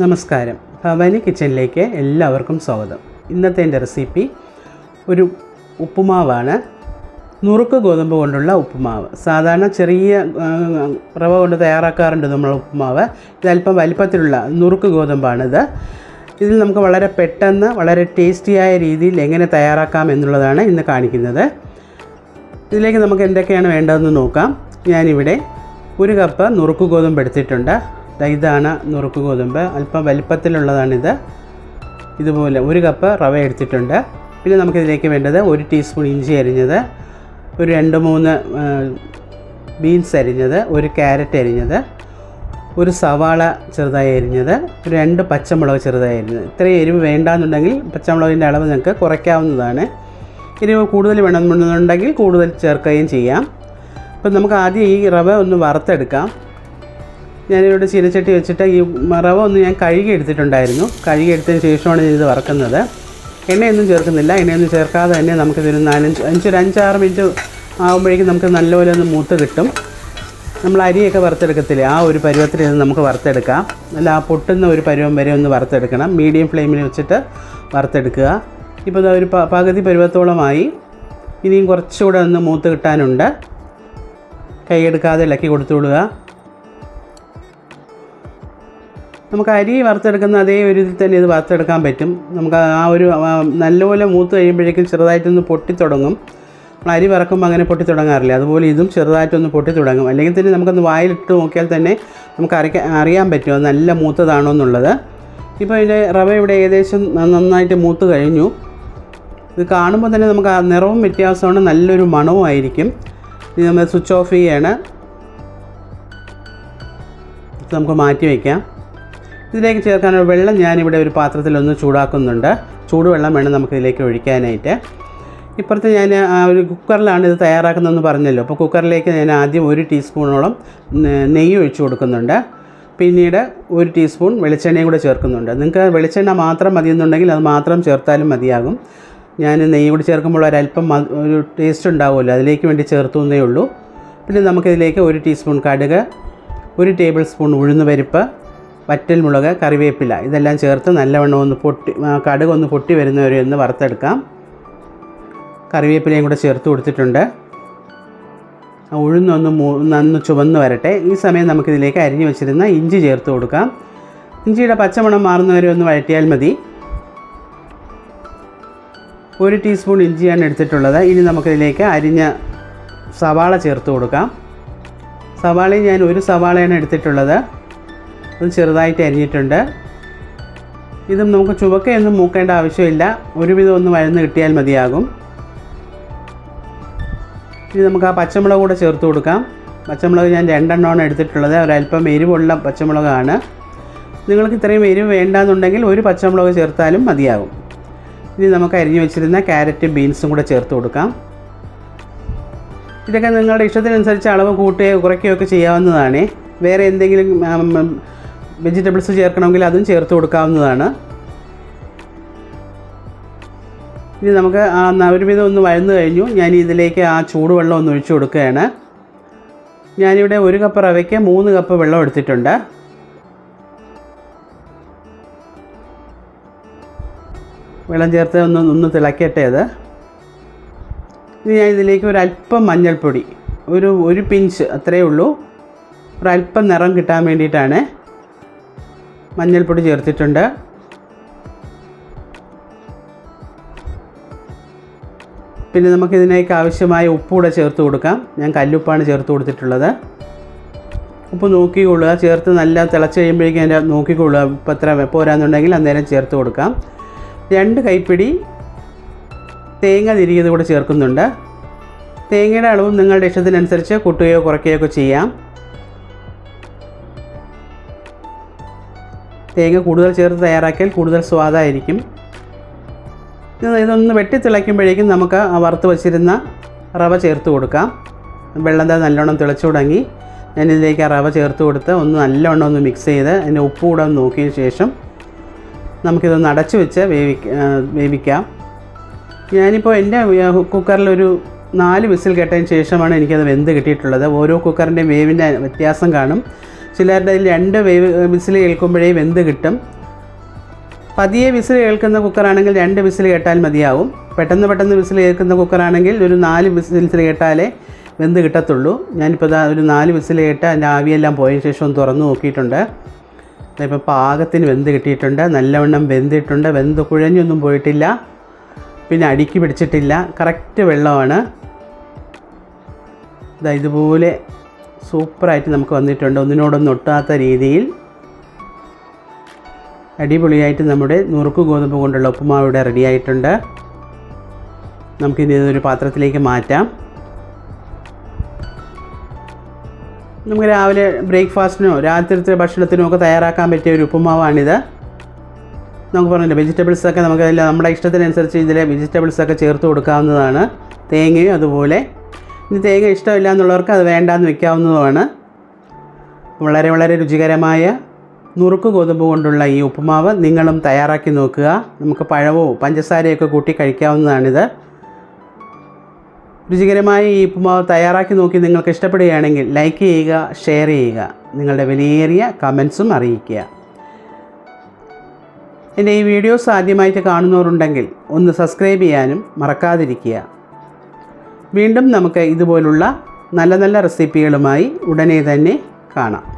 നമസ്കാരം. ഭവാനി കിച്ചണിലേക്ക് എല്ലാവർക്കും സ്വാഗതം. ഇന്നത്തെ എന്റെ റെസിപ്പി ഒരു ഉപ്പുമാവാണ്. നുറുക്ക് ഗോതമ്പ് കൊണ്ടുള്ള ഉപ്പുമാവ്. സാധാരണ ചെറിയ റവ കൊണ്ട് തയ്യാറാക്കാറുണ്ട് നമ്മൾ ഉപ്പുമാവ്. ഇത് അല്പം വലിപ്പത്തിലുള്ള നുറുക്ക് ഗോതമ്പാണിത്. ഇതിൽ നമുക്ക് വളരെ പെട്ടെന്ന് വളരെ ടേസ്റ്റിയായ രീതിയിൽ എങ്ങനെ തയ്യാറാക്കാം എന്നുള്ളതാണ് ഇന്ന് കാണിക്കുന്നത്. ഇതിലേക്ക് നമുക്ക് എന്തൊക്കെയാണ് വേണ്ടതെന്ന് നോക്കാം. ഞാനിവിടെ ഒരു കപ്പ് നുറുക്ക് ഗോതമ്പ് എടുത്തിട്ടുണ്ട്. ഇതാണ് നുറുക്ക് ഗോതമ്പ്. അല്പം വലിപ്പത്തിലുള്ളതാണിത്. ഇതുപോലെ ഒരു കപ്പ് റവ എടുത്തിട്ടുണ്ട്. പിന്നെ നമുക്കിതിലേക്ക് വേണ്ടത് ഒരു ടീസ്പൂൺ ഇഞ്ചി അരിഞ്ഞത് ഒരു രണ്ട് മൂന്ന് ബീൻസ് അരിഞ്ഞത് ഒരു ക്യാരറ്റ് അരിഞ്ഞത് ഒരു സവാള ചെറുതായി അരിഞ്ഞത് ഒരു രണ്ട് പച്ചമുളക് ചെറുതായി അരിഞ്ഞത്. ഇത്രയും എരിവ് വേണ്ടാന്നുണ്ടെങ്കിൽ പച്ചമുളകിന്റെ അളവ് നിങ്ങൾക്ക് കുറയ്ക്കാവുന്നതാണ്. എരിവ് കൂടുതൽ വേണമെന്നുണ്ടെങ്കിൽ കൂടുതൽ ചേർക്കുകയും ചെയ്യാം. അപ്പം നമുക്ക് ആദ്യം ഈ റവ ഒന്ന് വറുത്തെടുക്കാം. ഞാനിവിടെ ചീനച്ചട്ടി വെച്ചിട്ട് ഈ റവ ഒന്ന് ഞാൻ കഴുകി എടുത്തിട്ടുണ്ടായിരുന്നു. കഴുകി എടുത്തതിന് ശേഷമാണ് ഇത് വറക്കുന്നത്. എണ്ണയൊന്നും ചേർക്കുന്നില്ല. എണ്ണയൊന്നും ചേർക്കാതെ തന്നെ നമുക്കിതൊരു നാലഞ്ച് അഞ്ചൊരു അഞ്ചാറ് മിനിറ്റ് ആകുമ്പോഴേക്കും നമുക്ക് നല്ലപോലെ ഒന്ന് മൂത്ത് കിട്ടും. നമ്മൾ അരിയൊക്കെ വറുത്തെടുക്കത്തില്ലേ? ആ ഒരു പരുവത്തിൽ ഇത് നമുക്ക് വറുത്തെടുക്കാം. അല്ല ആ പൊട്ടുന്ന ഒരു പരുവം വരെ ഒന്ന് വറുത്തെടുക്കണം. മീഡിയം ഫ്ലെയിമിൽ വെച്ചിട്ട് വറുത്തെടുക്കുക. ഇപ്പോൾ ഒരു പകുതി പരുവത്തോളമായി. ഇനിയും കുറച്ചുകൂടെ ഒന്ന് മൂത്ത് കിട്ടാനുണ്ട്. കൈയെടുക്കാതെ ഇളക്കി കൊടുത്തുവിടുക. നമുക്ക് അരി വറുത്തെടുക്കുന്ന അതേ ഒരു ഇതിൽ തന്നെ ഇത് വറുത്തെടുക്കാൻ പറ്റും. നമുക്ക് ആ ഒരു നല്ലപോലെ മൂത്ത് കഴിയുമ്പോഴേക്കും ചെറുതായിട്ടൊന്ന് പൊട്ടിത്തുടങ്ങും. നമ്മൾ അരി വറക്കുമ്പോൾ അങ്ങനെ പൊട്ടി തുടങ്ങാറില്ല അതുപോലെ ഇതും ചെറുതായിട്ടൊന്ന് പൊട്ടി തുടങ്ങും അല്ലെങ്കിൽ തന്നെ നമുക്കൊന്ന് വായിലിട്ട് നോക്കിയാൽ തന്നെ നമുക്ക് അറിയാൻ അറിയാൻ പറ്റും അത് നല്ല മൂത്തതാണോ എന്നുള്ളത്. ഇപ്പോൾ ഇതിന്റെ റവ ഇവിടെ ഏകദേശം നന്നായിട്ട് മൂത്ത് കഴിഞ്ഞു. ഇത് കാണുമ്പോൾ തന്നെ നമുക്ക് ആ നിറവും വ്യത്യാസമാണ്. നല്ലൊരു മണവും ആയിരിക്കും. ഇത് നമ്മൾ സ്വിച്ച് ഓഫ് ചെയ്യാണ്. നമുക്ക് മാറ്റി വയ്ക്കാം ഇതിലേക്ക് ചേർക്കാനുള്ള വെള്ളം ഞാനിവിടെ ഒരു പാത്രത്തിൽ ഒന്ന് ചൂടാക്കുന്നുണ്ട്. ചൂടുവെള്ളം വേണം നമുക്ക് ഇതിലേക്ക് ഒഴിക്കാനായിട്ട്. ഇപ്പുറത്ത് ഞാൻ ഒരു കുക്കറിലാണ് ഇത് തയ്യാറാക്കുന്നതെന്ന് പറഞ്ഞല്ലോ. അപ്പോൾ കുക്കറിലേക്ക് ഞാൻ ആദ്യം ഒരു ടീസ്പൂണോളം നെയ്യ് ഒഴിച്ചു കൊടുക്കുന്നുണ്ട്. പിന്നീട് ഒരു ടീസ്പൂൺ വെളിച്ചെണ്ണയും കൂടെ ചേർക്കുന്നുണ്ട്. നിങ്ങൾക്ക് വെളിച്ചെണ്ണ മാത്രം മതിയെന്നുണ്ടെങ്കിൽ അത് മാത്രം ചേർത്താലും മതിയാകും. ഞാൻ നെയ്യ് കൂടി ചേർക്കുമ്പോൾ ഒരല്പം ഒരു ടേസ്റ്റ് ഉണ്ടാവുമല്ലോ അതിലേക്ക് വേണ്ടി ചേർത്തു എന്നേ ഉള്ളൂ. പിന്നെ നമുക്കിതിലേക്ക് ഒരു ടീസ്പൂൺ കടുക് ഒരു ടേബിൾ സ്പൂൺ ഉഴുന്ന് പരിപ്പ് വറ്റൽ മുളക് കറിവേപ്പില ഇതെല്ലാം ചേർത്ത് നല്ലവണ്ണം ഒന്ന് പൊട്ടി കടുക് ഒന്ന് പൊട്ടി വരുന്നവരെ ഒന്ന് വറുത്തെടുക്കാം. കറിവേപ്പിലയും കൂടെ ചേർത്ത് കൊടുത്തിട്ടുണ്ട്. ഉഴുന്നൊന്ന് നന്ന് ചുവന്ന് വരട്ടെ. ഈ സമയം നമുക്കിതിലേക്ക് അരിഞ്ഞു വെച്ചിരുന്ന ഇഞ്ചി ചേർത്ത് കൊടുക്കാം. ഇഞ്ചിയുടെ പച്ചമണം മാറുന്നവരെ ഒന്ന് വഴറ്റിയാൽ മതി. ഒരു ടീസ്പൂൺ ഇഞ്ചിയാണ് എടുത്തിട്ടുള്ളത്. ഇനി നമുക്കിതിലേക്ക് അരിഞ്ഞ സവാള ചേർത്ത് കൊടുക്കാം. സവാളയും ഞാൻ ഒരു സവാളയാണ് എടുത്തിട്ടുള്ളത്. അത് ചെറുതായിട്ട് അരിഞ്ഞിട്ടുണ്ട്. ഇതും നമുക്ക് ചുവക്കയൊന്നും മൂക്കേണ്ട ആവശ്യമില്ല. ഒരുവിധം ഒന്ന് വഴന്ന് കിട്ടിയാൽ മതിയാകും. ഇനി നമുക്ക് ആ പച്ചമുളക് കൂടെ ചേർത്ത് കൊടുക്കാം. പച്ചമുളക് ഞാൻ രണ്ടെണ്ണമാണ് എടുത്തിട്ടുള്ളത്. ഒരല്പം എരിവുള്ള പച്ചമുളകാണ്. നിങ്ങൾക്ക് ഇത്രയും എരിവ് വേണ്ടാന്നുണ്ടെങ്കിൽ ഒരു പച്ചമുളക് ചേർത്താലും മതിയാകും. ഇനി നമുക്ക് അരിഞ്ഞു വെച്ചിരുന്ന ക്യാരറ്റും ബീൻസും കൂടെ ചേർത്ത് കൊടുക്കാം. ഇതൊക്കെ നിങ്ങളുടെ ഇഷ്ടത്തിനനുസരിച്ച് അളവ് കൂട്ടുകയോ കുറയ്ക്കുകയോ ഒക്കെ ചെയ്യാവുന്നതാണ്. വേറെ എന്തെങ്കിലും വെജിറ്റബിൾസ് ചേർക്കണമെങ്കിൽ അതും ചേർത്ത് കൊടുക്കാവുന്നതാണ്. ഇനി നമുക്ക് ആ നവരുമിതം ഒന്ന് വഴന്നു കഴിഞ്ഞു. ഞാൻ ഇതിലേക്ക് ആ ചൂടുവെള്ളം ഒന്ന് ഒഴിച്ചു കൊടുക്കുകയാണ്. ഞാനിവിടെ ഒരു കപ്പ് റവയ്ക്ക് മൂന്ന് കപ്പ് വെള്ളം എടുത്തിട്ടുണ്ട്. വെള്ളം ചേർത്ത് ഒന്ന് ഒന്ന് തിളക്കട്ടെ അത്. ഇനി ഞാൻ ഇതിലേക്ക് ഒരു അല്പം മഞ്ഞൾപ്പൊടി ഒരു ഒരു പിഞ്ച് അത്രയേ ഉള്ളൂ. ഒരല്പം നിറം കിട്ടാൻ വേണ്ടിയിട്ടാണ് മഞ്ഞൾപ്പൊടി ചേർത്തിട്ടുണ്ട്. പിന്നെ നമുക്കിതിനേക്ക് ആവശ്യമായ ഉപ്പ് കൂടെ ചേർത്ത് കൊടുക്കാം. ഞാൻ കല്ലുപ്പാണ് ചേർത്ത് കൊടുത്തിട്ടുള്ളത്. ഉപ്പ് നോക്കിക്കൊള്ളുക ചേർത്ത് നല്ല തിളച്ച് കഴിയുമ്പോഴേക്കും അതിന്റെ നോക്കിക്കൊള്ളുക. ഉപ്പ് എത്ര പോരാന്നുണ്ടെങ്കിൽ അന്നേരം ചേർത്ത് കൊടുക്കാം. രണ്ട് കൈപ്പിടി തേങ്ങ തിരിയത് കൂടെ ചേർക്കുന്നുണ്ട്. തേങ്ങയുടെ അളവും നിങ്ങളുടെ ഇഷ്ടത്തിനനുസരിച്ച് കൂട്ടുകയോ കുറയ്ക്കുകയോ ഒക്കെ ചെയ്യാം. തേങ്ങ കൂടുതൽ ചേർത്ത് തയ്യാറാക്കിയാൽ കൂടുതൽ സ്വാദായിരിക്കും. ഇത് ഇതൊന്ന് വെട്ടി തിളയ്ക്കുമ്പോഴേക്കും നമുക്ക് വറുത്ത് വച്ചിരുന്ന റവ ചേർത്ത് കൊടുക്കാം. വെള്ളം തന്നെ നല്ലോണം തിളച്ചു തുടങ്ങി. ഞാൻ ഇതിലേക്ക് ആ റവ ചേർത്ത് കൊടുത്ത് ഒന്ന് നല്ലവണ്ണം ഒന്ന് മിക്സ് ചെയ്ത് അതിന്റെ ഉപ്പ് കൂടെ ഒന്ന് നോക്കിയതിന് ശേഷം നമുക്കിതൊന്ന് അടച്ചു വെച്ച് വേവിക്ക വേവിക്കാം. ഞാനിപ്പോൾ എന്റെ കുക്കറിലൊരു നാല് വിസിൽ കേട്ടതിന് ശേഷമാണ് എനിക്കത് വെന്ത് കിട്ടിയിട്ടുള്ളത്. ഓരോ കുക്കറിന്റെയും വേവിന്റെ വ്യത്യാസം കാണും. ചിലരുടെ രണ്ട് വേവ് വിസിൽ കേൾക്കുമ്പോഴേ വെന്ത് കിട്ടും. പതിയെ വിസിൽ കേൾക്കുന്ന കുക്കറാണെങ്കിൽ രണ്ട് വിസിൽ കേട്ടാൽ മതിയാവും. പെട്ടെന്ന് പെട്ടെന്ന് വിസിൽ കേൾക്കുന്ന കുക്കറാണെങ്കിൽ ഒരു നാല് വിസിൽ കേട്ടാലേ വെന്ത് കിട്ടത്തുള്ളൂ. ഞാനിപ്പോൾ ഒരു നാല് വിസിൽ കേട്ട് അതിന്റെ ആവിയെല്ലാം പോയതിന് ശേഷം തുറന്ന് നോക്കിയിട്ടുണ്ട്. ഇപ്പോൾ പാകത്തിന് വെന്ത് കിട്ടിയിട്ടുണ്ട് നല്ലവണ്ണം വെന്തിട്ടുണ്ട് വെന്ത് കുഴഞ്ഞൊന്നും പോയിട്ടില്ല. പിന്നെ അടുക്കി പിടിച്ചിട്ടില്ല കറക്റ്റ് വെള്ളമാണ്. ഇതാ ഇതുപോലെ സൂപ്പറായിട്ട് നമുക്ക് വന്നിട്ടുണ്ട് ഒന്നിനോടൊന്നും ഒട്ടാത്ത രീതിയിൽ. അടിപൊളിയായിട്ട് നമ്മുടെ നുറുക്ക് ഗോതമ്പ് കൊണ്ടുള്ള ഉപ്പുമാവ് ഇവിടെ റെഡിയായിട്ടുണ്ട് നമുക്കിനി ഇതൊരു പാത്രത്തിലേക്ക് മാറ്റാം. നമുക്ക് രാവിലെ ബ്രേക്ക്ഫാസ്റ്റിനോ രാത്രിത്തെ ഭക്ഷണത്തിനോ ഒക്കെ തയ്യാറാക്കാൻ പറ്റിയ ഒരു ഉപ്പുമാവാണിത്. നമുക്ക് പറഞ്ഞില്ല വെജിറ്റബിൾസൊക്കെ നമുക്ക് അതിൽ നമ്മുടെ ഇഷ്ടത്തിനനുസരിച്ച് ഇതിലെ വെജിറ്റബിൾസൊക്കെ ചേർത്ത് കൊടുക്കാവുന്നതാണ്. തേങ്ങയും അതുപോലെ. ഇനി തേങ്ങ ഇഷ്ടമില്ല എന്നുള്ളവർക്ക് അത് വേണ്ടാന്ന് വെക്കാവുന്നതുമാണ്. വളരെ വളരെ രുചികരമായ നുറുക്ക് ഗോതമ്പ് കൊണ്ടുള്ള ഈ ഉപ്പുമാവ് നിങ്ങളും തയ്യാറാക്കി നോക്കുക. നമുക്ക് പഴവോ പഞ്ചസാരയൊക്കെ കൂട്ടി കഴിക്കാവുന്നതാണിത്. രുചികരമായ ഈ ഉപ്പുമാവ് തയ്യാറാക്കി നോക്കി നിങ്ങൾക്ക് ഇഷ്ടപ്പെടുകയാണെങ്കിൽ ലൈക്ക് ചെയ്യുക ഷെയർ ചെയ്യുക നിങ്ങളുടെ വിലയേറിയ കമൻസും അറിയിക്കുക. എന്റെ ഈ വീഡിയോസ് ആദ്യമായിട്ട് കാണുന്നവരുണ്ടെങ്കിൽ ഒന്ന് സബ്സ്ക്രൈബ് ചെയ്യാനും മറക്കാതിരിക്കുക. വീണ്ടും നമുക്ക് ഇതുപോലുള്ള നല്ല നല്ല റെസിപ്പികളുമായി ഉടനെ തന്നെ കാണാം.